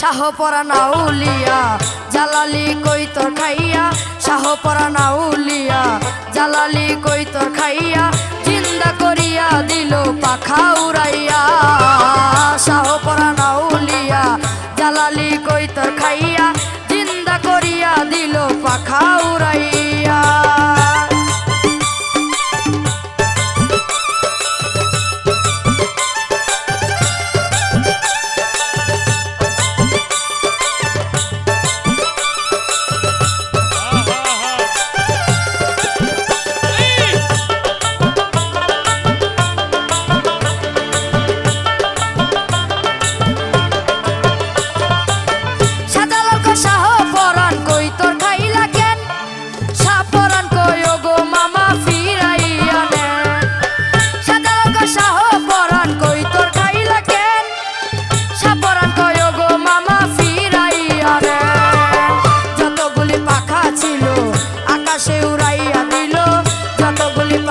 শাহপরানা উলিয়া জালালি কইত খাইয়া শাহপরানা উলিয়া জালালি কইত খাইয়া, জিন্দা করিয়া দিল পাখা উড়াইয়া। শাহপরানা উলিয়া জালালি কইত খাইয়া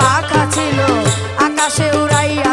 পাখা ছিল আকাশে উড়াইয়া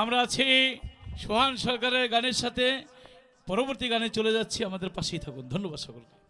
আমরা আছি সোহান সরকারের গানের সাথে। পরবর্তী গানে চলে যাচ্ছি, আমাদের পাশেই থাকুন। ধন্যবাদ সকলকে।